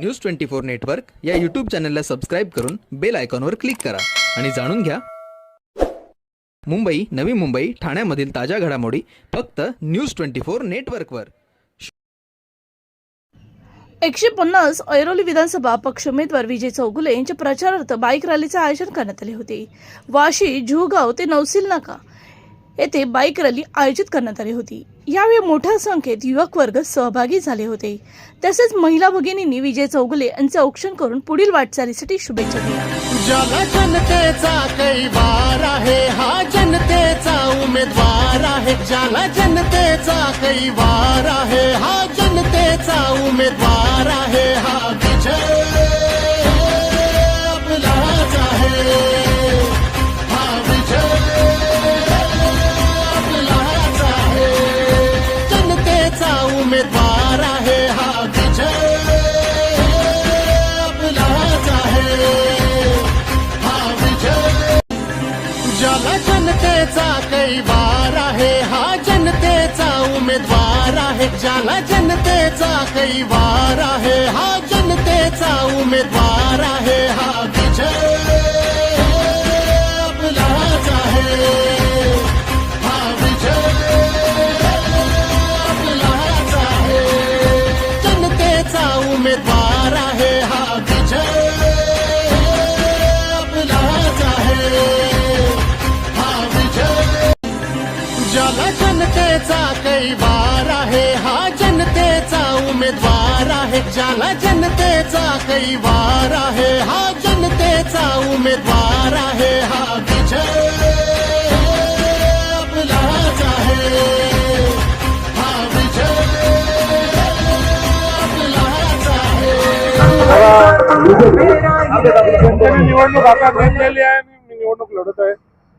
News twenty four network या YouTube चॅनलला subscribe करून बेल आयकॉनवर क्लिक करा. आणि जाणून घ्या. मुंबई नवी मुंबई ठाण्यामधील ताज्या घडामोडी फक्त न्यूज ट्वेंटी फोर नेटवर्कवर एकशे पन्नास ऐरोली विधानसभा पक्ष उमेदवार विजय चौगुले यांच्या प्रचारार्थ बाईक रॅलीचे आयोजन करण्यात आले होते. वाशी जुहगाव ते नौसिल नाका येथे बाईक रॅली आयोजित करण्यात आली होती. यावेळी मोठ्या संख्येत युवक वर्ग सहभागी झाले होते. तसेच महिला भगिनींनी विजय चौगुले यांचे औक्षण करून पुढील वाटचालीसाठी शुभेच्छा दिल्या. ज्याला जनतेचा कैवार आहे हा जनतेचा उमेदवार आहे. ज्याला जनतेचा कैवार आहे हा ज्याला जनतेचा कैवार आहे. हा जनतेचा उमेदवार आहे. ज्याला जनतेचा कैवार आहे. हा जनतेचा उमेदवार आहे. हा विजय आपलाच आहे. हा विजय आपलाच आहे. उमेदवार जनतेचा कैवार आहे. हा जनतेचा उमेदवार आहे. ज्याला जनतेचा कैवार आहे हा जनतेचा उमेदवार आहे. हा विजय आपलाच आहे. हा विजय आपलाच आहे. त्यांनी निवडणूक आता घेतलेली आहे. आणि मी निवडणूक लढत आहे.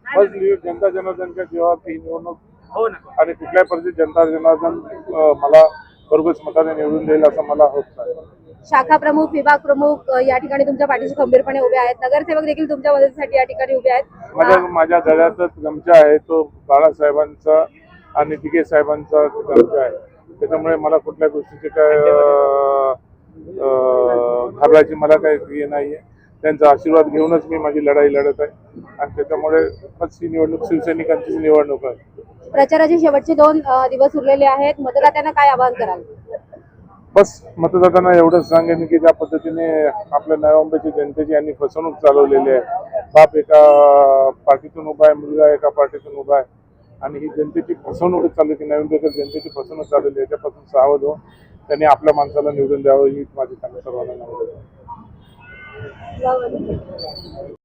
बस जनता जनार्दनच्या जीवावरती ही निवडणूक आणि कुठल्याही परिस्थितीत जनता जनार्दन मला भरघोस मताने निवडून देईल असं मला होत आहे शाखा प्रमुख विभाग प्रमुख या ठिकाणी तुमच्या पाठीशी खंबीरपणे उभे आहेत. नगरसेवक देखील तुमच्या मदतीसाठी या ठिकाणी उभे आहेत. माझ्या माझ्या गळ्यातच गमचा आहे. तो बाळासाहेबांचा आणि दिघे साहेबांचा गमचा आहे. त्याच्यामुळे मला कुठल्या गोष्टीची काय घाबरायची मला काही हे नाहीये. त्यांचा आशीर्वाद घेऊनच मी माझी लढाई लढत आहे. आणि त्याच्यामुळे ही निवडणूक शिवसैनिकांचीच निवडणूक आहे. प्रचाराचे शेवटचे दोन दिवस उरलेले आहेत. मतदात्यांना काय आवाहन कराल? बस मतदारांना एवढंच सांगेन की ज्या पद्धतीने आपल्या नव्या मुंबईच्या जनतेची यांनी फसवणूक चालवलेली आहे. बाप एका पार्टीतून उभा आहे मुलगा एका पार्टीतून उभा आहे. आणि ही जनतेची फसवणूक चालू की नवीन मुंबईकर जनतेची फसवणूक चालवली आहे याच्यापासून सावध होऊन त्यांनी आपल्या माणसाला निवडून द्यावं ही माझी त्यांना सर्वांना 知道了 rồi.